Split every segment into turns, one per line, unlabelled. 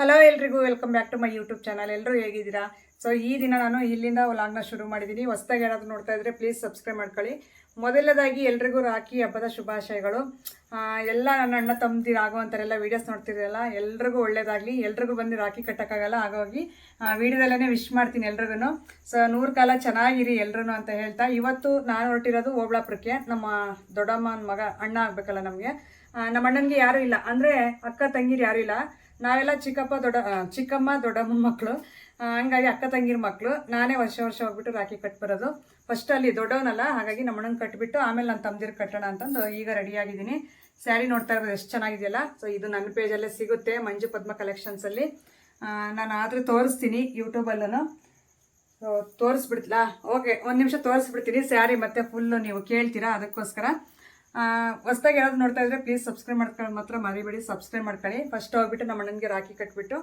Hello ಎಲ್ರಿಗೂ welcome back to my YouTube channel ಎಲ್ಲರೂ ಹೇಗಿದ್ದೀರಾ? ಸೊ ಈ ದಿನ ನಾನು ಇಲ್ಲಿಂದ ವ್ಲಾಗ್ನ ಶುರು ಮಾಡಿದ್ದೀನಿ ಹೊಸ್ದಾಗಿ ಏನಾದರೂ ನೋಡ್ತಾ ಇದ್ದರೆ ಪ್ಲೀಸ್ ಸಬ್ಸ್ಕ್ರೈಬ್ ಮಾಡ್ಕೊಳ್ಳಿ. ಮೊದಲನೇದಾಗಿ ಎಲ್ರಿಗೂ ರಾಖಿ ಹಬ್ಬದ ಶುಭಾಶಯಗಳು. ಎಲ್ಲ ನನ್ನ ಅಣ್ಣ ತಮ್ಮದಿರು ಆಗುವಂಥರೆಲ್ಲ ವೀಡಿಯೋಸ್ ನೋಡ್ತಿರಲ್ಲ ಎಲ್ರಿಗೂ ಒಳ್ಳೇದಾಗಲಿ. ಎಲ್ರಿಗೂ ಬಂದು ರಾಖಿ ಕಟ್ಟೋಕ್ಕಾಗಲ್ಲ, ಹಾಗಾಗಿ ವೀಡಿಯೋದಲ್ಲೇ ವಿಶ್ ಮಾಡ್ತೀನಿ ಎಲ್ರಿಗೂ ಸೊ ನೂರು ಕಾಲ ಚೆನ್ನಾಗಿರಿ ಎಲ್ರೂ ಅಂತ ಹೇಳ್ತಾ, ಇವತ್ತು ನಾನು ಹೊರಟಿರೋದು ಓಬಳಾಪುರಕ್ಕೆ. ನಮ್ಮ ದೊಡ್ಡಮ್ಮನ ಮಗ ಅಣ್ಣ ಆಗಬೇಕಲ್ಲ ನಮಗೆ. ನಮ್ಮ ಅಣ್ಣನಿಗೆ ಯಾರೂ ಇಲ್ಲ. ಅಂದರೆ ಅಕ್ಕ, ತಂಗೀರು ಯಾರೂ ಇಲ್ಲ. ನಾವೆಲ್ಲ ಚಿಕ್ಕಪ್ಪ ದೊಡ್ಡ ಚಿಕ್ಕಮ್ಮ, ದೊಡ್ಡಮ್ಮ ಮಕ್ಕಳು ಹಂಗಾಗಿ ಅಕ್ಕ ತಂಗಿರ ಮಕ್ಕಳು ನಾನೇ ವರ್ಷ ವರ್ಷ ಹೋಗ್ಬಿಟ್ಟು ರಾಖಿ ಕಟ್ಬರೋದು ಫಸ್ಟ್ ಅಲ್ಲಿ ದೊಡ್ಡವನಲ್ಲ, ಹಾಗಾಗಿ ನಮ್ಮ ಅಣ್ಣನ ಕಟ್ಬಿಟ್ಟು ಆಮೇಲೆ ನಾನು ತಮ್ಮದಿರು ಕಟ್ಟೋಣ ಅಂತಂದು ಈಗ ರೆಡಿಯಾಗಿದ್ದೀನಿ ಸ್ಯಾರಿ ನೋಡ್ತಾ ಇರೋದು ಎಷ್ಟು ಚೆನ್ನಾಗಿದೆಯಲ್ಲ? ಸೊ ಇದು ನನ್ನ ಪೇಜಲ್ಲೇ ಸಿಗುತ್ತೆ, ಮಂಜು ಪದ್ಮ ಕಲೆಕ್ಷನ್ಸಲ್ಲಿ ನಾನು ಆದರೂ ತೋರಿಸ್ತೀನಿ ಯೂಟ್ಯೂಬಲ್ಲೂ ಸೊ ತೋರಿಸ್ಬಿಡ್ತಿಲ್ಲ ಓಕೆ ಒಂದು ನಿಮಿಷ ತೋರಿಸ್ಬಿಡ್ತೀನಿ. ಸ್ಯಾರಿ ಮತ್ತೆ ಫುಲ್ಲು ನೀವು ಕೇಳ್ತೀರಾ ಅದಕ್ಕೋಸ್ಕರ? ಹೊಸ್ದಾಗಿ ಯಾರಾದ್ರು ನೋಡ್ತಾ ಇದ್ರೆ ಪ್ಲೀಸ್ ಸಬ್ಸ್ಕ್ರೈಬ್ ಮಾಡ್ಕೊಳ್ಳಿ ಮಾತ್ರ ಮರಿಬೇಡಿ. ಸಬ್ಸ್ಕ್ರೈಬ್ ಮಾಡ್ಕೊಳ್ಳಿ. ಫಸ್ಟ್ ಹೋಗ್ಬಿಟ್ಟು ನಮ್ಮ ಅಣ್ಣನಿಗೆ ರಾಖಿ ಕಟ್ಬಿಟ್ಟು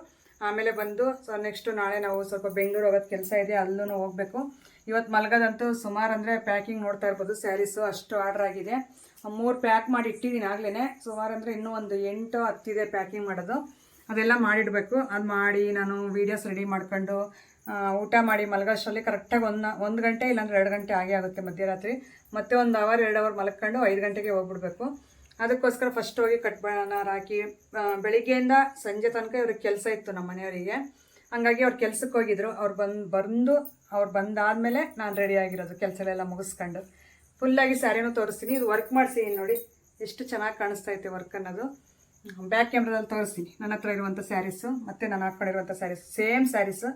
ಆಮೇಲೆ ಬಂದು ಸೊ ನೆಕ್ಸ್ಟು ನಾಳೆ ನಾವು ಸ್ವಲ್ಪ ಬೆಂಗಳೂರು ಹೋಗೋದು ಕೆಲಸ ಇದೆ ಅಲ್ಲೂ ಹೋಗಬೇಕು. ಇವತ್ತು ಮಲಗೋದಂತೂ ಸುಮಾರು ಅಂದರೆ ಪ್ಯಾಕಿಂಗ್ ನೋಡ್ತಾ ಇರ್ಬೋದು ಸ್ಯಾರೀಸು ಅಷ್ಟು ಆರ್ಡರ್ ಆಗಿದೆ. ಮೂರು ಪ್ಯಾಕ್ ಮಾಡಿ ಇಟ್ಟಿದ್ದೀನಿ ಆಗ್ಲೇ ಸುಮಾರು ಅಂದರೆ ಇನ್ನೂ ಒಂದು ಎಂಟು ಹತ್ತಿದೆ ಪ್ಯಾಕಿಂಗ್ ಮಾಡೋದು. ಅದೆಲ್ಲ ಮಾಡಿಡಬೇಕು. ಅದು ಮಾಡಿ ನಾನು ವೀಡಿಯೋಸ್ ರೆಡಿ ಮಾಡ್ಕೊಂಡು ಊಟ ಮಾಡಿ ಮಲಗೋಷ್ಟರಲ್ಲಿ ಕರೆಕ್ಟಾಗಿ ಒಂದು ಒಂದು ಗಂಟೆ ಇಲ್ಲಾಂದ್ರೆ ಎರಡು ಗಂಟೆ ಆಗೇ ಆಗುತ್ತೆ ಮಧ್ಯರಾತ್ರಿ. ಮತ್ತೆ ಒಂದು ಅವರ್ ಎರಡು ಅವರ್ ಮಲ್ಕೊಂಡು ಐದು ಗಂಟೆಗೆ ಹೋಗ್ಬಿಡ್ಬೇಕು. ಅದಕ್ಕೋಸ್ಕರ ಫಸ್ಟ್ ಹೋಗಿ ಕಟ್ ಹಾಕಿ ಬೆಳಿಗ್ಗೆಯಿಂದ ಸಂಜೆ ತನಕ ಇವ್ರಿಗೆ ಕೆಲಸ ಇತ್ತು ನಮ್ಮ ಮನೆಯವರಿಗೆ. ಹಂಗಾಗಿ ಅವ್ರು ಕೆಲ್ಸಕ್ಕೆ ಹೋಗಿದ್ರು. ಅವ್ರು ಬಂದು ಬಂದು, ಅವ್ರು ಬಂದಾದಮೇಲೆ ನಾನು ರೆಡಿ ಆಗಿರೋದು ಕೆಲಸಗಳೆಲ್ಲ ಮುಗಿಸ್ಕೊಂಡು. ಫುಲ್ಲಾಗಿ ಸ್ಯಾರಿನೂ ತೋರಿಸ್ತೀನಿ. ಇದು ವರ್ಕ್ ಮಾಡಿಸಿ ನೋಡಿ. ಎಷ್ಟು ಚೆನ್ನಾಗಿ ಕಾಣಿಸ್ತಾ ಐತೆ ವರ್ಕ್ ಅನ್ನೋದು. ಬ್ಯಾಕ್ ಕ್ಯಾಮ್ರಾದಲ್ಲಿ ತೋರಿಸ್ತೀನಿ. ನನ್ನ ಹತ್ರ ಇರುವಂಥ ಸ್ಯಾರೀಸು ಮತ್ತು ನಾನು ಹಾಕ್ಕೊಂಡಿರುವಂಥ ಸ್ಯಾರೀಸ್ ಸೇಮ್ ಸ್ಯಾರೀಸು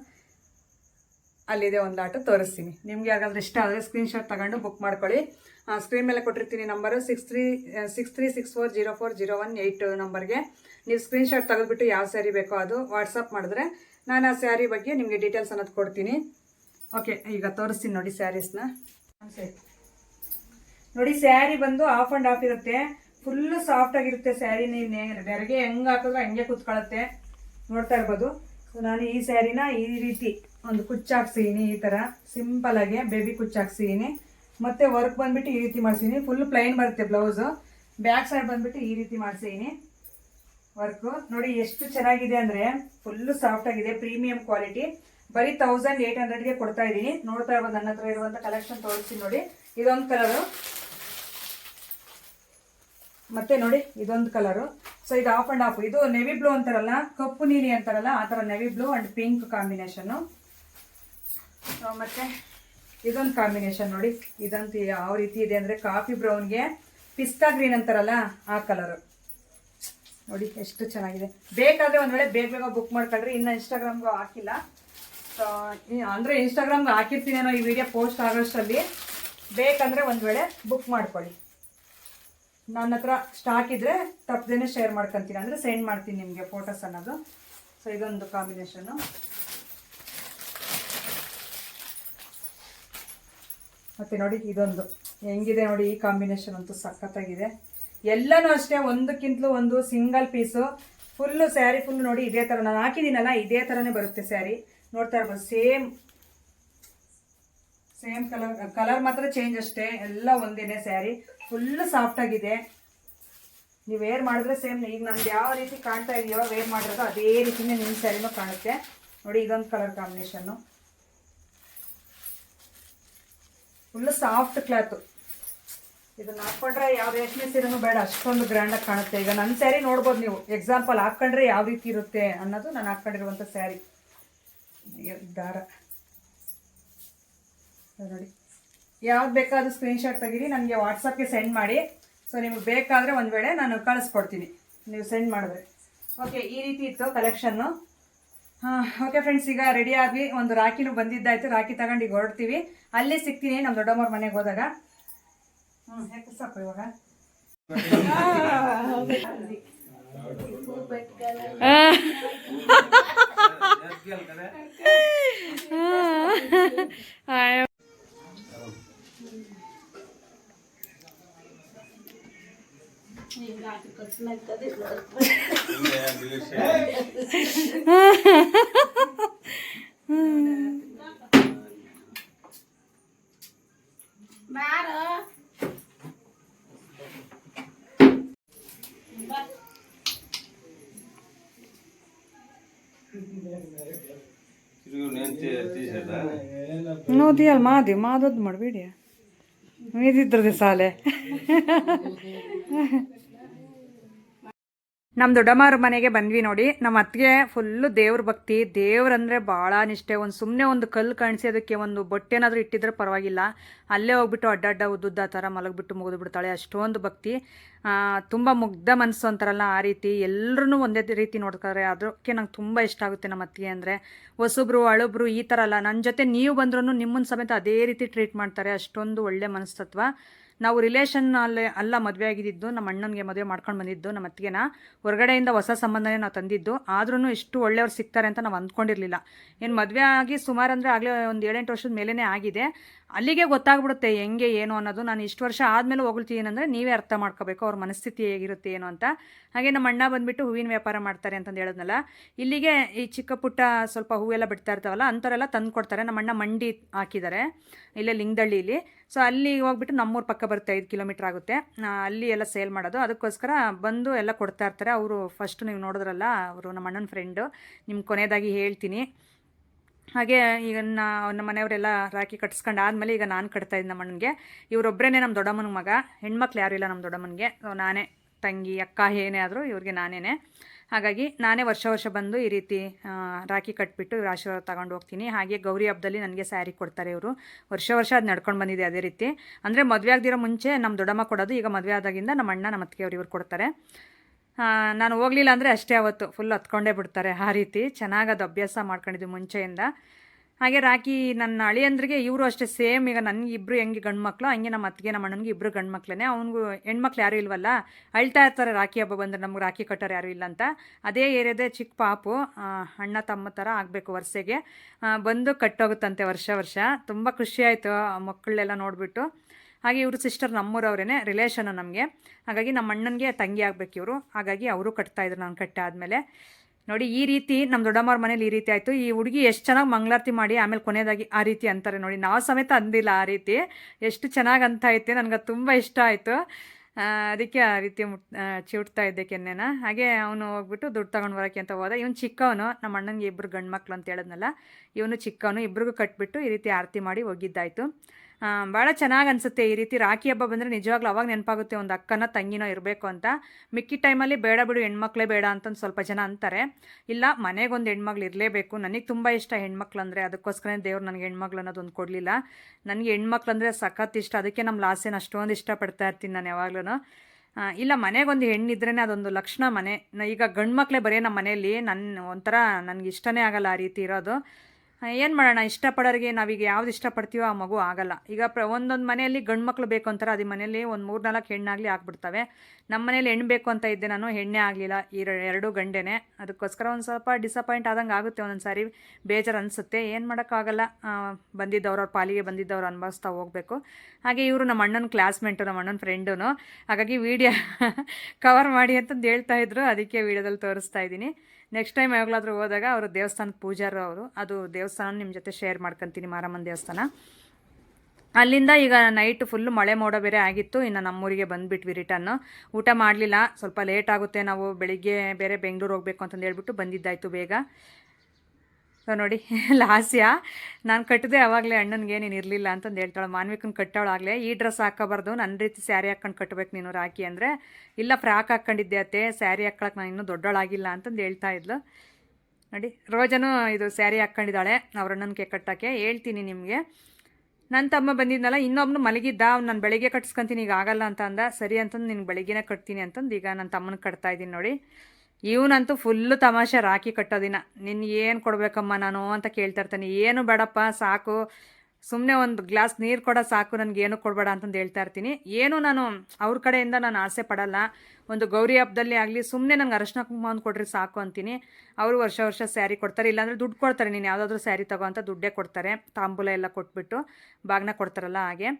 ಅಲ್ಲಿದೆ ಒಂದು ಲಾಟು ತೋರಿಸ್ತೀನಿ. ನಿಮ್ಗೆ ಯಾರಾದ್ರೂ ಇಷ್ಟ ಆದರೆ ಸ್ಕ್ರೀನ್ಶಾಟ್ ತಗೊಂಡು ಬುಕ್ ಮಾಡ್ಕೊಳ್ಳಿ. ಸ್ಕ್ರೀನ್ ಮೇಲೆ ಕೊಟ್ಟಿರ್ತೀನಿ number six three six three six four zero four zero one eight ನಂಬರ್ಗೆ ನೀವು ಸ್ಕ್ರೀನ್ಶಾಟ್ ತೆಗೆದುಬಿಟ್ಟು ಯಾವ ಸ್ಯಾರಿ ಬೇಕೋ ಅದು ವಾಟ್ಸಪ್ ಮಾಡಿದ್ರೆ ನಾನು ಆ ಸ್ಯಾರಿ ಬಗ್ಗೆ ನಿಮಗೆ ಡೀಟೇಲ್ಸ್ ಅನ್ನೋದು ಕೊಡ್ತೀನಿ. ಓಕೆ ಈಗ ತೋರಿಸ್ತೀನಿ ನೋಡಿ ಸ್ಯಾರೀಸ್ನ ನೋಡಿ ಸ್ಯಾರಿ ಬಂದು ಆಫ್ ಆ್ಯಂಡ್ ಆಫ್ ಇರುತ್ತೆ. ಫುಲ್ಲು ಸಾಫ್ಟ್ ಆಗಿರುತ್ತೆ ಸ್ಯಾರಿ ನೆರಗೆ ಹೆಂಗೆ ಹಾಕಿದ್ರೆ ಹಂಗೆ ಕೂತ್ಕೊಳ್ಳುತ್ತೆ ನೋಡ್ತಾ ಇರ್ಬೋದು. ನಾನು ಈ ಸ್ಯಾರಿನ ಈ ರೀತಿ ಒಂದು ಕುಚ್ಚು ಹಾಕ್ಸಿದ್ದೀನಿ ಈ ಥರ ಸಿಂಪಲ್ ಆಗಿ ಬೇಬಿ ಕುಚ್ಚು ಮತ್ತು ವರ್ಕ್ ಬಂದ್ಬಿಟ್ಟು ಈ ರೀತಿ ಮಾಡ್ಸಿದ್ದೀನಿ ಫುಲ್ ಪ್ಲೈನ್ ಬರುತ್ತೆ ಬ್ಲೌಸು ಬ್ಯಾಕ್ ಸೈಡ್ ಬಂದುಬಿಟ್ಟು ಈ ರೀತಿ ಮಾಡ್ಸಿದ್ದೀನಿ ವರ್ಕು ನೋಡಿ ಎಷ್ಟು ಚೆನ್ನಾಗಿದೆ ಅಂದರೆ ಫುಲ್ಲು ಸಾಫ್ಟ್ ಆಗಿದೆ ಪ್ರೀಮಿಯಂ ಕ್ವಾಲಿಟಿ ಬರೀ ತೌಸಂಡ್ ಏಯ್ಟ್ ಹಂಡ್ರೆಡ್ಗೆ ಕೊಡ್ತಾ ಇದ್ದೀನಿ. ನೋಡ್ತಾ ಇರ್ಬೋದು ನನ್ನ ಹತ್ರ ಇರುವಂಥ ಕಲೆಕ್ಷನ್ ತೋರಿಸ್ತೀನಿ ನೋಡಿ. ಇದೊಂದು ಕಲರು ಮತ್ತೆ ನೋಡಿ, ಇದೊಂದು ಕಲರು ಸೊ ಇದು ಆಫ್ ಅಂಡ್ ಆಫ್ ಇದು ನೆವಿ ಬ್ಲೂ ಅಂತಾರಲ್ಲ, ಕಪ್ಪು ನೀಲಿ ಅಂತಾರಲ್ಲ, ಆ ಥರ navy blue and pink combination ಮತ್ತೆ ಇದೊಂದು ಕಾಂಬಿನೇಷನ್ ನೋಡಿ. ಇದಂತೂ ಯಾವ ರೀತಿ ಇದೆ ಅಂದರೆ ಕಾಫಿ ಬ್ರೌನ್ಗೆ ಪಿಸ್ತಾ ಗ್ರೀನ್ ಅಂತಾರಲ್ಲ, ಆ ಕಲರು ನೋಡಿ, ಎಷ್ಟು ಚೆನ್ನಾಗಿದೆ. ಬೇಕಾದ್ರೆ ಒಂದು ವೇಳೆ ಬೇಗ ಬೇಗ ಬುಕ್ ಮಾಡ್ಕೊಳ್ರಿ. ಇನ್ನು ಇನ್ಸ್ಟಾಗ್ರಾಮ್ಗೂ ಹಾಕಿಲ್ಲ. ಸೊ ಅಂದರೆ ಇನ್ಸ್ಟಾಗ್ರಾಮ್ಗೆ ಹಾಕಿರ್ತೀನೇನೋ ಈ ವಿಡಿಯೋ ಪೋಸ್ಟ್ ಆಗೋಷ್ಟರಲ್ಲಿ ಬೇಕಂದರೆ ಒಂದು ವೇಳೆ ಬುಕ್ ಮಾಡ್ಕೊಳ್ಳಿ. ನನ್ನ ಹತ್ರ ಸ್ಟಾಕ್ ಇದ್ರೆ ತಪ್ಪದೇನೆ ಶೇರ್ ಮಾಡ್ಕೊತೀನಿ. ಅಂದರೆ ಸೆಂಡ್ ಮಾಡ್ತೀನಿ ನಿಮಗೆ ಫೋಟೋಸ್ ಅನ್ನೋದು. ಸೊ ಇದೊಂದು ಕಾಂಬಿನೇಷನ್ನು ಮತ್ತು ನೋಡಿ ಇದೊಂದು. ಹೆಂಗಿದೆ ನೋಡಿ ಈ ಕಾಂಬಿನೇಷನ್ ಅಂತೂ ಸಖತ್ತಾಗಿದೆ. ಎಲ್ಲನೂ ಅಷ್ಟೇ, ಒಂದಕ್ಕಿಂತಲೂ ಒಂದು single piece full sari full ನೋಡಿ ಇದೇ ಥರ ನಾನು ಹಾಕಿದ್ದೀನಲ್ಲ, ಇದೇ ಥರನೇ ಬರುತ್ತೆ ಸ್ಯಾರಿ ನೋಡ್ತಾ ಇರ್ಬೋದು ಸೇಮ್ ಸೇಮ್ ಕಲರ್ ಕಲರ್ ಮಾತ್ರ ಚೇಂಜ್ ಅಷ್ಟೇ. ಎಲ್ಲ ಒಂದೇನೆ ಸ್ಯಾರಿ ಫುಲ್ಲು ಸಾಫ್ಟ್ ಆಗಿದೆ. ನೀವು ವೇರ್ ಮಾಡಿದ್ರೆ ಸೇಮ್ ಈಗ ನಮ್ಗೆ ಯಾವ ರೀತಿ ಕಾಣ್ತಾ ಇದೆಯೋ ವೇರ್ ಮಾಡಿರೋದು ಅದೇ ರೀತಿನೇ ನಿಮ್ಮ ಸ್ಯಾರಿನೂ ಕಾಣುತ್ತೆ. ನೋಡಿ ಇದೊಂದು colour combination full soft cloth ಇದನ್ನ ಹಾಕೊಂಡ್ರೆ ಯಾವ ರೇಷ್ಮೆ ಸೀರೆನೂ ಬೇಡ, ಅಷ್ಟೊಂದು ಗ್ರ್ಯಾಂಡಾಗಿ ಕಾಣುತ್ತೆ. ಈಗ ನನ್ನ ಸ್ಯಾರಿ ನೋಡ್ಬೋದು ನೀವು. ಎಕ್ಸಾಂಪಲ್ ಹಾಕೊಂಡ್ರೆ ಯಾವ ರೀತಿ ಇರುತ್ತೆ ಅನ್ನೋದು ನಾನು ಹಾಕ್ಕೊಂಡಿರುವಂಥ ಸ್ಯಾರಿ ದಾರ. ನೋಡಿ. ಯಾವ್ದು ಬೇಕಾದ್ರೂ ಸ್ಕ್ರೀನ್ಶಾಟ್ ತೆಗೀರಿ, ನನಗೆ ವಾಟ್ಸಪ್ಗೆ ಸೆಂಡ್ ಮಾಡಿ. ಸೊ ನಿಮ್ಗೆ ಬೇಕಾದರೆ ಒಂದು ವೇಳೆ ನಾನು ಕಳಿಸ್ಕೊಡ್ತೀನಿ. ನೀವು ಸೆಂಡ್ ಮಾಡಿದ್ರೆ. ಓಕೆ ಈ ರೀತಿ ಇತ್ತು ಕಲೆಕ್ಷನ್ನು ಓಕೆ ಫ್ರೆಂಡ್ಸ್ ಈಗ ರೆಡಿ ಆದ್ವಿ ಒಂದು ರಾಖಿನೂ ಬಂದಿದ್ದಾಯ್ತು. ರಾಖಿ ತಗೊಂಡು ಈಗ ಹೊರಡ್ತೀವಿ. ಅಲ್ಲೇ ಸಿಗ್ತೀನಿ ನಮ್ಮ ದೊಡ್ಡಮ್ಮವ್ರ ಮನೆಗೆ ಹೋದಾಗ. ಹ್ಞೂ ಯಾಕೆ ಸಾಕು ಇವಾಗ? ನೋದಿಯಲ್ ಮಾದಿ ಮಾದದ್ ಮಾಡಬೇಡಿ ನೀದಿದ್ರದೆ ಸಾಲೆ ನಮ್ಮ ದೊಡ್ಡಮ್ಮವ್ರ ಮನೆಗೆ ಬಂದ್ವಿ ನೋಡಿ. ನಮ್ಮ ಅತ್ತಿಗೆ ಫುಲ್ಲು ದೇವ್ರ ಭಕ್ತಿ. ದೇವ್ರಂದ್ರೆ ಭಾಳ ನಿಷ್ಠೆ. ಒಂದು ಸುಮ್ಮನೆ ಒಂದು ಕಲ್ಲು ಕಾಣಿಸಿ ಅದಕ್ಕೆ ಒಂದು ಬೊಟ್ಟೆನಾದರೂ ಇಟ್ಟಿದ್ರೆ ಪರವಾಗಿಲ್ಲ. ಅಲ್ಲೇ ಹೋಗ್ಬಿಟ್ಟು ಅಡ್ಡಡ್ಡ ಉದ್ದುದ್ದ ಆ ಥರ ಮಲಗಿಬಿಟ್ಟು ಮುಗಿದು ಬಿಡ್ತಾಳೆ. ಅಷ್ಟೊಂದು ಭಕ್ತಿ. ತುಂಬ ಮುಗ್ಧ ಮನಸ್ಸು ಅಂತಾರಲ್ಲ ಆ ರೀತಿ. ಎಲ್ಲರೂ ಒಂದೇ ರೀತಿ ನೋಡ್ತಾರೆ. ಅದಕ್ಕೆ ನಂಗೆ ತುಂಬ ಇಷ್ಟ ಆಗುತ್ತೆ ನಮ್ಮ ಅತ್ತಿಗೆ ಅಂದರೆ. ಹೊಸಬ್ರು ಅಳೊಬ್ರು ಈ ಥರ ಅಲ್ಲ. ನನ್ನ ಜೊತೆ ನೀವು ಬಂದ್ರೂ ನಿಮ್ಮನ್ನ ಸಮೇತ ಅದೇ ರೀತಿ ಟ್ರೀಟ್ ಮಾಡ್ತಾರೆ. ಅಷ್ಟೊಂದು ಒಳ್ಳೆ ಮನಸ್ತತ್ವ ನಾವು ರಿಲೇಷನ್ ಅಲ್ಲೇ ಅಲ್ಲ ಮದುವೆ ಆಗಿದ್ದು, ನಮ್ಮ ಅಣ್ಣನಿಗೆ ಮದುವೆ ಮಾಡ್ಕೊಂಡು ಬಂದಿದ್ದು, ನಮ್ಮ ಅತ್ತಿಗೆನ ಹೊರಗಡೆಯಿಂದ ಹೊಸ ಸಂಬಂಧನೇ ನಾವು ತಂದಿದ್ದು. ಆದ್ರೂ ಇಷ್ಟು ಒಳ್ಳೆಯವ್ರು ಸಿಗ್ತಾರೆ ಅಂತ ನಾವು ಅಂದ್ಕೊಂಡಿರಲಿಲ್ಲ. ಏನು ಮದುವೆ ಆಗಿ ಸುಮಾರು ಅಂದರೆ ಆಗಲೇ ಒಂದು ಏಳೆಂಟು ವರ್ಷದ ಮೇಲೇ ಆಗಿದೆ. ಅಲ್ಲಿಗೆ ಗೊತ್ತಾಗ್ಬಿಡುತ್ತೆ ಹೆಂಗೆ, ಏನು ಅನ್ನೋದು. ನಾನು ಇಷ್ಟು ವರ್ಷ ಆದಮೇಲೆ ಹೊಗಳ್ತೀನಿ ಅಂದರೆ ನೀವೇ ಅರ್ಥ ಮಾಡ್ಕೋಬೇಕು ಅವ್ರ ಮನಸ್ಥಿತಿ ಹೇಗಿರುತ್ತೆ, ಏನು ಅಂತ. ಹಾಗೆ ನಮ್ಮ ಅಣ್ಣ ಬಂದುಬಿಟ್ಟು ಹೂವಿನ ವ್ಯಾಪಾರ ಮಾಡ್ತಾರೆ ಅಂತಂದು ಹೇಳಿದ್ನಲ್ಲ. ಇಲ್ಲಿಗೆ ಈ ಚಿಕ್ಕ ಪುಟ್ಟ ಸ್ವಲ್ಪ ಹೂವೆಲ್ಲ ಬಿಡ್ತಾ ಇರ್ತಾವಲ್ಲ, ಅಂಥವರೆಲ್ಲ ತಂದು ಕೊಡ್ತಾರೆ. ನಮ್ಮ ಅಣ್ಣ ಮಂಡಿ ಹಾಕಿದ್ದಾರೆ, ಇಲ್ಲೇ ಲಿಂಗದಳ್ಳಿಲಿ ಸೊ ಅಲ್ಲಿ ಹೋಗ್ಬಿಟ್ಟು ನಮ್ಮೂರು ಪಕ್ಕ ಬರುತ್ತೆ ಐದು ಕಿಲೋಮೀಟ್ರ್ ಆಗುತ್ತೆ. ಅಲ್ಲಿ ಎಲ್ಲ ಸೇಲ್ ಮಾಡೋದು. ಅದಕ್ಕೋಸ್ಕರ ಬಂದು ಎಲ್ಲ ಕೊಡ್ತಾ ಇರ್ತಾರೆ. ಅವರು ಫಸ್ಟ್ ನೀವು ನೋಡಿದ್ರಲ್ಲ, ಅವರು ನಮ್ಮ ಅಣ್ಣನ ಫ್ರೆಂಡು ನಿಮ್ಮ ಕೊನೆಯದಾಗಿ ಹೇಳ್ತೀನಿ. ಹಾಗೆ ಈಗ ನಾ, ನಮ್ಮ ಮನೆಯವರೆಲ್ಲ ರಾಖಿ ಕಟ್ಸ್ಕೊಂಡು ಆದಮೇಲೆ ಈಗ ನಾನು ಕಟ್ತಾ ಇದ್ದೆ ನಮ್ಮ ಅಣ್ಣನಿಗೆ ಇವರೊಬ್ಬರೇ ನಮ್ಮ ದೊಡ್ಡಮ್ಮನ ಮಗ, ಹೆಣ್ಮಕ್ಳು ಯಾರೂ ಇಲ್ಲ ನಮ್ಮ ದೊಡ್ಡಮ್ಮನಿಗೆ. ನಾನೇ, ತಂಗಿ, ಅಕ್ಕ ಏನೇ ಆದರೂ ಇವ್ರಿಗೆ ನಾನೇ ಹಾಗಾಗಿ ನಾನೇ ವರ್ಷ ವರ್ಷ ಬಂದು ಈ ರೀತಿ ರಾಖಿ ಕಟ್ಬಿಟ್ಟು ಇವ್ರ ಆಶೀರ್ವಾದ ತಗೊಂಡು ಹೋಗ್ತೀನಿ. ಹಾಗೆ ಗೌರಿ ಹಬ್ಬದಲ್ಲಿ ನನಗೆ ಸ್ಯಾರಿ ಕೊಡ್ತಾರೆ ಇವರು. ವರ್ಷ ವರ್ಷ ಅದು ನಡ್ಕೊಂಡು ಬಂದಿದೆ ಅದೇ ರೀತಿ. ಅಂದರೆ ಮದುವೆ ಆಗದಿರೋ ಮುಂಚೆ ನಮ್ಮ ದೊಡ್ಡಮ್ಮ ಕೊಡೋದು, ಈಗ ಮದುವೆ ಆದಾಗಿಂದ ನಮ್ಮ ಅಣ್ಣ ನಮ್ಮ ಅತ್ತಿಗೆ ಅವ್ರು ಇವ್ರು ಕೊಡ್ತಾರೆ. ನಾನು ಹೋಗಲಿಲ್ಲ ಅಂದರೆ ಅಷ್ಟೇ ಅವತ್ತು. ಫುಲ್ ಹತ್ಕೊಂಡೇ ಬಿಡ್ತಾರೆ ಆ ರೀತಿ. ಚೆನ್ನಾಗಿ ಅದು ಅಭ್ಯಾಸ ಮಾಡ್ಕೊಂಡಿದ್ವಿ ಮುಂಚೆಯಿಂದ. ಹಾಗೆ ರಾಖಿ ನನ್ನ ಅಳಿಯಂದ್ರಿಗೆ ಇವರು ಅಷ್ಟೇ ಸೇಮ್. ಈಗ ನನಗೆ ಇಬ್ಬರು ಹೆಂಗೆ ಗಂಡು ಮಕ್ಕಳು ಹಂಗೆ ನಮ್ಮ ಅತ್ತಿಗೆ, ನಮ್ಮ ಅಣ್ಣನಿಗೆ ಇಬ್ಬರು ಗಂಡು ಮಕ್ಕಳೇ ಅವ್ನಿಗೂ ಹೆಣ್ಮಕ್ಳು ಯಾರೂ ಇಲ್ವಲ್ಲ? ಅಳ್ತಾ ಇರ್ತಾರೆ ರಾಖಿ ಹಬ್ಬ ಬಂದರೆ ನಮ್ಗೆ ರಾಖಿ ಕಟ್ಟೋರು ಯಾರೂ ಇಲ್ಲ ಅಂತ. ಅದೇ ಏರಿಯಾದೇ ಚಿಕ್ಕ ಪಾಪು. ಅಣ್ಣ ತಮ್ಮ ಥರ ಆಗಬೇಕು ವರ್ಷೆಗೆ. ಬಂದು ಕಟ್ಟೋಗುತ್ತಂತೆ ವರ್ಷ ವರ್ಷ. ತುಂಬ ಖುಷಿಯಾಯಿತು ಮಕ್ಕಳೆಲ್ಲ ನೋಡಿಬಿಟ್ಟು. ಹಾಗೆ ಇವರು ಸಿಸ್ಟರ್ ನಮ್ಮೂರವ್ರೇ ರಿಲೇಷನು ನಮಗೆ. ಹಾಗಾಗಿ ನಮ್ಮ ಅಣ್ಣನಿಗೆ ತಂಗಿ ಆಗಬೇಕು ಇವರು. ಹಾಗಾಗಿ ಅವರು ಕಟ್ತಾಯಿದ್ರು ನಾನು ಕಟ್ಟೆ ಆದಮೇಲೆ. ನೋಡಿ, ಈ ರೀತಿ ನಮ್ಮ ದೊಡ್ಡಮ್ಮವ್ರ ಮನೇಲಿ ಈ ರೀತಿ ಆಯಿತು. ಈ ಹುಡುಗಿ ಎಷ್ಟು ಚೆನ್ನಾಗಿ ಮಂಗಳಾರತಿ ಮಾಡಿ ಆಮೇಲೆ ಕೊನೆಯದಾಗಿ ಆ ರೀತಿ ಅಂತಾರೆ ನೋಡಿ. ನಾವು ಸಮೇತ ಅಂದಿಲ್ಲ ಆ ರೀತಿ. ಎಷ್ಟು ಚೆನ್ನಾಗಿ ಅಂತ ಐತೆ, ನನಗೆ ತುಂಬ ಇಷ್ಟ ಆಯಿತು. ಅದಕ್ಕೆ ಆ ರೀತಿ ಮುಟ್ ಚಿವುಟ್ತಾ ಇದ್ದೆ ಕೆನ್ನೆನ. ಹಾಗೆ ಅವನು ಹೋಗ್ಬಿಟ್ಟು ದುಡ್ಡು ತಗೊಂಡು ಬರೋಕ್ಕೆ ಅಂತ ಹೋದ. ಇವನು ಚಿಕ್ಕವನು ನಮ್ಮ ಅಣ್ಣನಿಗೆ ಇಬ್ಬರು ಗಂಡು ಮಕ್ಕಳು ಅಂತ ಹೇಳಿದ್ನಲ್ಲ, ಇವನು ಚಿಕ್ಕವನು, ಇಬ್ರಿಗೂ ಕಟ್ಬಿಟ್ಟು ಈ ರೀತಿ ಆರತಿ ಮಾಡಿ ಹೋಗಿದ್ದಾಯಿತು. ಭಾಳ ಚೆನ್ನಾಗಿ ಅನಿಸುತ್ತೆ ಈ ರೀತಿ ರಾಖಿ ಹಬ್ಬ ಬಂದರೆ ನಿಜವಾಗ್ಲೂ ಅವಾಗ ನೆನಪಾಗುತ್ತೆ ಒಂದು ಅಕ್ಕನ ತಂಗಿನೋ ಇರಬೇಕು ಅಂತ. ಮಿಕ್ಕಿ ಟೈಮಲ್ಲಿ ಬೇಡ ಬಿಡು, ಹೆಣ್ಮಕ್ಳೇ ಬೇಡ ಅಂತಂದು ಸ್ವಲ್ಪ ಜನ ಅಂತಾರೆ. ಇಲ್ಲ ಮನೆಗೊಂದು ಹೆಣ್ಮಗ್ಳು ಇರಲೇಬೇಕು. ನನಗೆ ತುಂಬ ಇಷ್ಟ ಹೆಣ್ಮಕ್ಳು ಅಂದರೆ ಅದಕ್ಕೋಸ್ಕರನೇ ದೇವ್ರು ನನಗೆ ಹೆಣ್ಮಕ್ಳು ಅನ್ನೋದೊಂದು ಕೊಡಲಿಲ್ಲ. ನನಗೆ ಹೆಣ್ಮಕ್ಳು ಅಂದರೆ ಸಖತ್ ಇಷ್ಟ. ಅದಕ್ಕೆ ನಮ್ಮ ಲಾಸೇನ ಅಷ್ಟೊಂದು ಇಷ್ಟಪಡ್ತಾ ಇರ್ತೀನಿ ನಾನು ಯಾವಾಗ್ಲೂ ಇಲ್ಲ ಮನೆಗೊಂದು ಹೆಣ್ಣಿದ್ರೇ ಅದೊಂದು ಲಕ್ಷಣ ಮನೆ. ಈಗ ಗಂಡು ಮಕ್ಕಳೇ ಬರೀ ನಮ್ಮ ಮನೆಯಲ್ಲಿ ನನ್ನ ಒಂಥರ ನನಗೆ ಇಷ್ಟನೇ ಆಗಲ್ಲ ಆ ರೀತಿ ಇರೋದು. ಏನು ಮಾಡೋಣ? ಇಷ್ಟಪಡೋರಿಗೆ ನಾವೀಗ ಯಾವ್ದು ಇಷ್ಟಪಡ್ತೀವೋ ಆ ಮಗು ಆಗಲ್ಲ. ಈಗ ಪ್ರ, ಒಂದೊಂದು ಮನೆಯಲ್ಲಿ ಗಂಡು ಮಕ್ಳು ಬೇಕು ಅಂತಾರೆ, ಅದೇ ಮನೆಯಲ್ಲಿ ಒಂದು ಮೂರು ನಾಲ್ಕು ಹೆಣ್ಣಾಗಲಿ ಆಗ್ಬಿಡ್ತವೆ. ನಮ್ಮ ಮನೇಲಿ ಹೆಣ್ಣು ಬೇಕು ಅಂತ ಇದ್ದೆ ನಾನು, ಹೆಣ್ಣೆ ಆಗಲಿಲ್ಲ. ಈ ಎರಡೂ ಗಂಡೆನೇ. ಅದಕ್ಕೋಸ್ಕರ ಒಂದು ಸ್ವಲ್ಪ ಡಿಸಪಾಯಿಂಟ್ ಆದಂಗೆ ಆಗುತ್ತೆ ಒಂದೊಂದು ಸಾರಿ. ಬೇಜಾರು ಅನಿಸುತ್ತೆ. ಏನು ಮಾಡೋಕ್ಕಾಗಲ್ಲ. ಬಂದಿದ್ದವ್ರು ಅವ್ರ ಪಾಲಿಗೆ ಬಂದಿದ್ದವ್ರು ಅನುಭವಿಸ್ತಾ ಹೋಗಬೇಕು. ಹಾಗೆ ಇವರು ನಮ್ಮ ಅಣ್ಣನ ಕ್ಲಾಸ್ಮೇಟು ನಮ್ಮ ಅಣ್ಣನ ಫ್ರೆಂಡು ಹಾಗಾಗಿ ವೀಡಿಯೋ ಕವರ್ ಮಾಡಿ ಅಂತಂದು ಹೇಳ್ತಾ ಇದ್ರು. ಅದಕ್ಕೆ ವೀಡಿಯೋದಲ್ಲಿ ತೋರಿಸ್ತಾ ಇದ್ದೀನಿ. ನೆಕ್ಸ್ಟ್ ಟೈಮ್ ಯಾವಾಗಲಾದ್ರೂ ಹೋದಾಗ ಅವರು ದೇವಸ್ಥಾನದ ಪೂಜಾರು ಅವರು, ಅದು ದೇವಸ್ಥಾನ ನಿಮ್ಮ ಜೊತೆ ಶೇರ್ ಮಾಡ್ಕೊತೀನಿ ಮಾರಮ್ಮನ ದೇವಸ್ಥಾನ. ಅಲ್ಲಿಂದ ಈಗ ನೈಟ್ ಫುಲ್ಲು ಮಳೆ ಮೋಡ ಬೇರೆ ಆಗಿತ್ತು, ಇನ್ನು ನಮ್ಮೂರಿಗೆ ಬಂದುಬಿಟ್ವಿ ರಿಟರ್ನು ಊಟ ಮಾಡಲಿಲ್ಲ, ಸ್ವಲ್ಪ ಲೇಟ್ ಆಗುತ್ತೆ, ನಾವು ಬೆಳಿಗ್ಗೆ ಬೇರೆ ಬೆಂಗಳೂರು ಹೋಗಬೇಕು ಅಂತಂದು ಹೇಳ್ಬಿಟ್ಟು ಬಂದಿದ್ದಾಯಿತು ಬೇಗ. ಸೊ ನೋಡಿ, ಲಾಸ್ಯ. ನಾನು ಕಟ್ಟಿದೆ ಅವಾಗಲೇ ಅಣ್ಣನಿಗೆ, ನೀನು ಇರಲಿಲ್ಲ ಅಂತಂದು ಹೇಳ್ತಾಳೆ. ಮಾನ್ವಿಕನ ಕಟ್ಟವಳಾಗಲೇ ಈ ಡ್ರೆಸ್ ಹಾಕೋಬಾರ್ದು ನನ್ನ ರೀತಿ ಸ್ಯಾರಿ ಹಾಕೊಂಡು ಕಟ್ಟಬೇಕು ನೀನು ರಾಕಿ ಅಂದರೆ. ಇಲ್ಲ, ಫ್ರಾಕ್ ಹಾಕ್ಕೊಂಡಿದ್ದೆ ಅತ್ತೆ, ಸ್ಯಾರಿ ಹಾಕೊಳಕ್ಕೆ ನಾನು ಇನ್ನೂ ದೊಡ್ಡವಳಾಗಿಲ್ಲ ಅಂತಂದು ಹೇಳ್ತಾ ಇದ್ಲು. ನೋಡಿ, ರೋಜನು ಇದು ಸ್ಯಾರಿ ಹಾಕ್ಕೊಂಡಿದ್ದಾಳೆ ಅವ್ರ ಅಣ್ಣನಿಗೆ ಕಟ್ಟೋಕ್ಕೆ. ಹೇಳ್ತೀನಿ ನಿಮಗೆ. ನನ್ನ ತಮ್ಮ ಬಂದಿದ್ನಲ್ಲ ಇನ್ನೊಬ್ಬನು ಮಲಗಿದ್ದ, ಅವ್ನು ನಾನು ಬೆಳಿಗ್ಗೆ ಕಟ್ಸ್ಕೊಂತೀನಿ, ಈಗ ಆಗಲ್ಲ ಅಂತ ಅಂದ. ಸರಿ ಅಂತಂದು ನಿನ್ಗೆ ಬೆಳಿಗ್ಗೆನೇ ಕಟ್ತೀನಿ ಅಂತಂದು ಈಗ ನನ್ನ ತಮ್ಮನ ಕಟ್ತಾ ಇದ್ದೀನಿ ನೋಡಿ. ಇವನಂತೂ ಫುಲ್ಲು ತಮಾಷೆ ರಾಖಿ ಕಟ್ಟೋದಿನ ನಿನ್ನ ಏನು ಕೊಡಬೇಕಮ್ಮ ನಾನು ಅಂತ ಕೇಳ್ತಾ ಇರ್ತಾನೆ. ಏನು ಬೇಡಪ್ಪ, ಸಾಕು. ಸುಮ್ಮನೆ ಒಂದು ಗ್ಲಾಸ್ ನೀರು ಕೊಡ ಸಾಕು, ನನಗೆ ಏನು ಕೊಡಬೇಡ ಅಂತಂದು ಹೇಳ್ತಾ ಇರ್ತೀನಿ. ಏನು ನಾನು ಅವ್ರ ಕಡೆಯಿಂದ ನಾನು ಆಸೆ ಪಡಲ್ಲ. ಒಂದು ಗೌರಿ ಹಬ್ಬದಲ್ಲಿ ಆಗಲಿ ಸುಮ್ಮನೆ ನಂಗೆ ಅರಶಿನ ಕುಂಕುಮ ಒಂದು ಕೊಡ್ರಿ ಸಾಕು ಅಂತೀನಿ. ಅವರು ವರ್ಷ ವರ್ಷ ಸ್ಯಾರಿ ಕೊಡ್ತಾರೆ. ಇಲ್ಲಾಂದರೆ ದುಡ್ಡು ಕೊಡ್ತಾರೆ. ನೀನು ಯಾವುದಾದ್ರೂ ಸ್ಯಾರಿ ತಗೋ ಅಂತ ದುಡ್ಡೇ ಕೊಡ್ತಾರೆ. ತಾಂಬೂಲ ಎಲ್ಲ ಕೊಟ್ಬಿಟ್ಟು ಬಾಗ್ನ ಕೊಡ್ತಾರಲ್ಲ ಹಾಗೆ.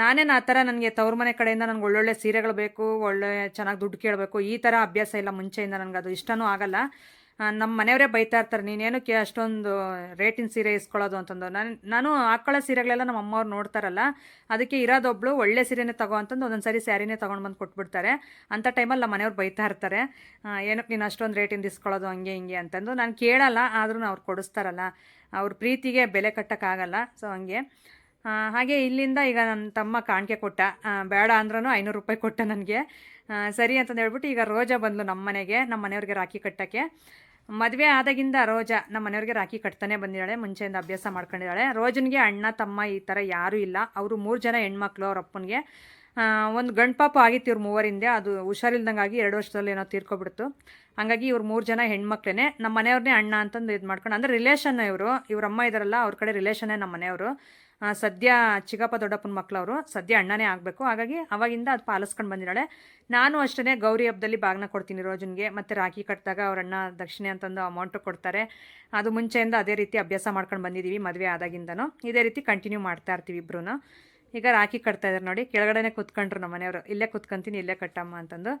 ನಾನೇನು ಆ ಥರ ನನಗೆ ತವ್ರ ಮನೆ ಕಡೆಯಿಂದ ನನಗೆ ಒಳ್ಳೊಳ್ಳೆ ಸೀರೆಗಳು ಬೇಕು, ಒಳ್ಳೆ ಚೆನ್ನಾಗಿ ದುಡ್ಡು ಕೇಳಬೇಕು, ಈ ಥರ ಅಭ್ಯಾಸ ಇಲ್ಲ ಮುಂಚೆಯಿಂದ ನನಗೆ ಅದು ಇಷ್ಟನೂ ಆಗಲ್ಲ. ನಮ್ಮ ಮನೆಯವರೇ ಬೈತಾ ಇರ್ತಾರೆ ನೀನೇನಕ್ಕೆ ಅಷ್ಟೊಂದು ರೇಟಿನ ಸೀರೆ ಇಸ್ಕೊಳ್ಳೋದು ಅಂತಂದು. ನಾನು ನಾನು ಹಾಕೊಳ್ಳೋ ಸೀರೆಗಳೆಲ್ಲ ನಮ್ಮ ಅಮ್ಮವ್ರು ನೋಡ್ತಾರಲ್ಲ, ಅದಕ್ಕೆ ಇರೋದೊಬ್ಳು ಒಳ್ಳೆ ಸೀರೆನೇ ತಗೋ ಅಂತಂದು ಒಂದೊಂದು ಸರಿ ಸ್ಯಾರಿನೇ ತೊಗೊಂಡು ಬಂದು ಕೊಟ್ಬಿಡ್ತಾರೆ. ಅಂಥ ಟೈಮಲ್ಲಿ ನಮ್ಮ ಮನೆಯವ್ರು ಬೈತಾ ಇರ್ತಾರೆ. ಏನಕ್ಕೆ ನೀನು ಅಷ್ಟೊಂದು ರೇಟಿಂದ ಇಸ್ಕೊಳ್ಳೋದು ಹಂಗೆ ಹಿಂಗೆ ಅಂತಂದು. ನಾನು ಕೇಳಲ್ಲ ಆದರೂ ಅವ್ರು ಕೊಡಿಸ್ತಾರಲ್ಲ. ಅವ್ರ ಪ್ರೀತಿಗೆ ಬೆಲೆ ಕಟ್ಟೋಕ್ಕಾಗಲ್ಲ, ಸೊ ಹಂಗೆ. ಹಾಗೆ ಇಲ್ಲಿಂದ ಈಗ ನನ್ನ ತಮ್ಮ ಕಾಣಿಕೆ ಕೊಟ್ಟ. ಬೇಡ ಅಂದ್ರೂ ಐನೂರು ರೂಪಾಯಿ ಕೊಟ್ಟ ನನಗೆ. ಸರಿ ಅಂತಂದು ಹೇಳ್ಬಿಟ್ಟು ಈಗ ರೋಜಾ ಬಂದ್ಲು ನಮ್ಮ ಮನೆಗೆ ನಮ್ಮ ಮನೆಯವ್ರಿಗೆ ರಾಖಿ ಕಟ್ಟೋಕ್ಕೆ. ಮದುವೆ ಆದಾಗಿಂದ ರೋಜಾ ನಮ್ಮ ಮನೆಯವ್ರಿಗೆ ರಾಖಿ ಕಟ್ತಾನೆ ಬಂದಿದ್ದಾಳೆ, ಮುಂಚೆಯಿಂದ ಅಭ್ಯಾಸ ಮಾಡ್ಕೊಂಡಿದ್ದಾಳೆ. ರೋಜನ್ಗೆ ಅಣ್ಣ, ತಮ್ಮ ಈ ಥರ ಯಾರೂ ಇಲ್ಲ. ಅವರು ಮೂರು ಜನ ಹೆಣ್ಮಕ್ಳು ಅವ್ರ ಅಪ್ಪನಿಗೆ. ಒಂದು ಗಂಡು ಪಾಪ ಆಗಿತ್ತು ಇವ್ರು ಮೂವರಿಂದ ಅದು ಹುಷಾರಿಲ್ದಂಗಾಗಿ ಎರಡು ವರ್ಷದಲ್ಲಿ ಏನೋ ತೀರ್ಕೊಬಿಡ್ತು. ಹಾಗಾಗಿ ಇವ್ರು ಮೂರು ಜನ ಹೆಣ್ಮಕ್ಳೇ ನಮ್ಮ ಮನೆಯವ್ರನ್ನೇ ಅಣ್ಣ ಅಂತಂದು ಇದು ಮಾಡ್ಕೊಂಡು ಅಂದರೆ ರಿಲೇಷನ್ ಇವರು, ಇವ್ರ ಅಮ್ಮ ಇದಾರಲ್ಲ, ಅವ್ರ ಕಡೆ ರಿಲೇಷನ್ನೇ ನಮ್ಮ ಮನೆಯವರು. ಸದ್ಯ ಚಿಕ್ಕಪ್ಪ ದೊಡ್ಡಪ್ಪನ ಮಕ್ಕಳವರು ಸದ್ಯ ಅಣ್ಣನೇ ಆಗಬೇಕು. ಹಾಗಾಗಿ ಅವಾಗಿಂದ ಅದು ಪಾಲಿಸ್ಕೊಂಡು ಬಂದಿದ್ದಾಳೆ. ನಾನು ಅಷ್ಟೇ ಗೌರಿ ಹಬ್ಬದಲ್ಲಿ ಬಾಗ್ನ ಕೊಡ್ತೀನಿ ರೋಜನ್ಗೆ. ಮತ್ತು ರಾಖಿ ಕಟ್ಟಿದಾಗ ಅವ್ರ ಅಣ್ಣ ದಕ್ಷಿಣೆ ಅಂತಂದು ಅಮೌಂಟು ಕೊಡ್ತಾರೆ. ಅದು ಮುಂಚೆಯಿಂದ ಅದೇ ರೀತಿ ಅಭ್ಯಾಸ ಮಾಡ್ಕೊಂಡು ಬಂದಿದ್ದೀವಿ ಮದುವೆ ಆದಾಗಿಂದನೂ. ಇದೇ ರೀತಿ ಕಂಟಿನ್ಯೂ ಮಾಡ್ತಾ ಇರ್ತೀವಿ ಇಬ್ರು ಈಗ ರಾಖಿ ಕಟ್ತಾ ಇದ್ದಾರೆ ನೋಡಿ, ಕೆಳಗಡೆನೆ ಕೂತ್ಕೊಂಡ್ರು ನಮ್ಮ ಮನೆಯವರು. ಇಲ್ಲೇ ಕೂತ್ಕೊಂತೀನಿ, ಇಲ್ಲೇ ಕಟ್ಟಮ್ಮ ಅಂತಂದು.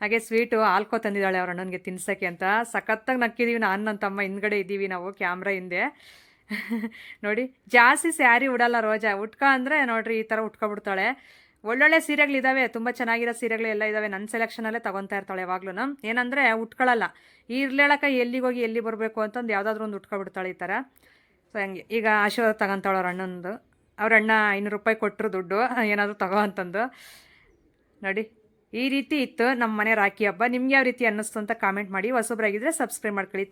ಹಾಗೆ ಸ್ವೀಟು ಆಲ್ಕೋ ತಂದಿದ್ದಾಳೆ ಅವ್ರ ಅಣ್ಣನಿಗೆ ತಿನ್ಸೋಕ್ಕೆ ಅಂತ. ಸಖತ್ತಾಗಿ ನಕ್ಕಿದ್ದೀವಿ ನಾನು ನನ್ನ ತಮ್ಮ ಹಿಂದ್ಗಡೆ ಇದ್ದೀವಿ ನಾವು, ಕ್ಯಾಮ್ರಾ ಹಿಂದೆ. ನೋಡಿ, ಜಾಸ್ತಿ ಸ್ಯಾರಿ ಉಡಲ್ಲ ರೋಜಾ. ಉಟ್ಕ ಅಂದರೆ ನೋಡ್ರಿ ಈ ಥರ ಉಟ್ಕೊಬಿಡ್ತಾಳೆ. ಒಳ್ಳೊಳ್ಳೆ ಸೀರೆಗಳಿದ್ದಾವೆ ತುಂಬ ಚೆನ್ನಾಗಿರೋ ಸೀರೆಗಳು ಎಲ್ಲ ಇದ್ದಾವೆ ನನ್ನ ಸೆಲೆಕ್ಷನಲ್ಲೇ ತೊಗೊತಾ ಇರ್ತಾಳೆ ಯಾವಾಗ್ಲೂ ಏನಂದರೆ ಉಟ್ಕೊಳ್ಳಲ್ಲ ಇರ್ಲೇಳಕ ಎಲ್ಲಿಗೆ ಹೋಗಿ ಎಲ್ಲಿ ಬರಬೇಕು ಅಂತಂದು ಯಾವುದಾದ್ರೂ ಒಂದು ಉಟ್ಕೊಬಿಡ್ತಾಳೆ ಈ ಥರ ಸೊ ಹಂಗೆ. ಈಗ ಆಶೀರ್ವಾದ ತಗೊಂತಾಳೆ ಅವ್ರ ಅಣ್ಣಂದು. ಅವ್ರ ಅಣ್ಣ ಐನೂರು ರೂಪಾಯಿ ಕೊಟ್ಟರು ದುಡ್ಡು, ಏನಾದರೂ ತಗೋ ಅಂತಂದು. ನೋಡಿ, ಈ ರೀತಿ ಇತ್ತು ನಮ್ಮ ಮನೆ ರಾಖಿ ಹಬ್ಬ. ನಿಮ್ಗೆ ಯಾವ ರೀತಿ ಅನ್ನಿಸ್ತು ಅಂತ ಕಾಮೆಂಟ್ ಮಾಡಿ. ಹೊಸಬ್ರಾಗಿದ್ದರೆ ಸಬ್ಸ್ಕ್ರೈಬ್ ಮಾಡ್ಕೊಳ್ಳಿ.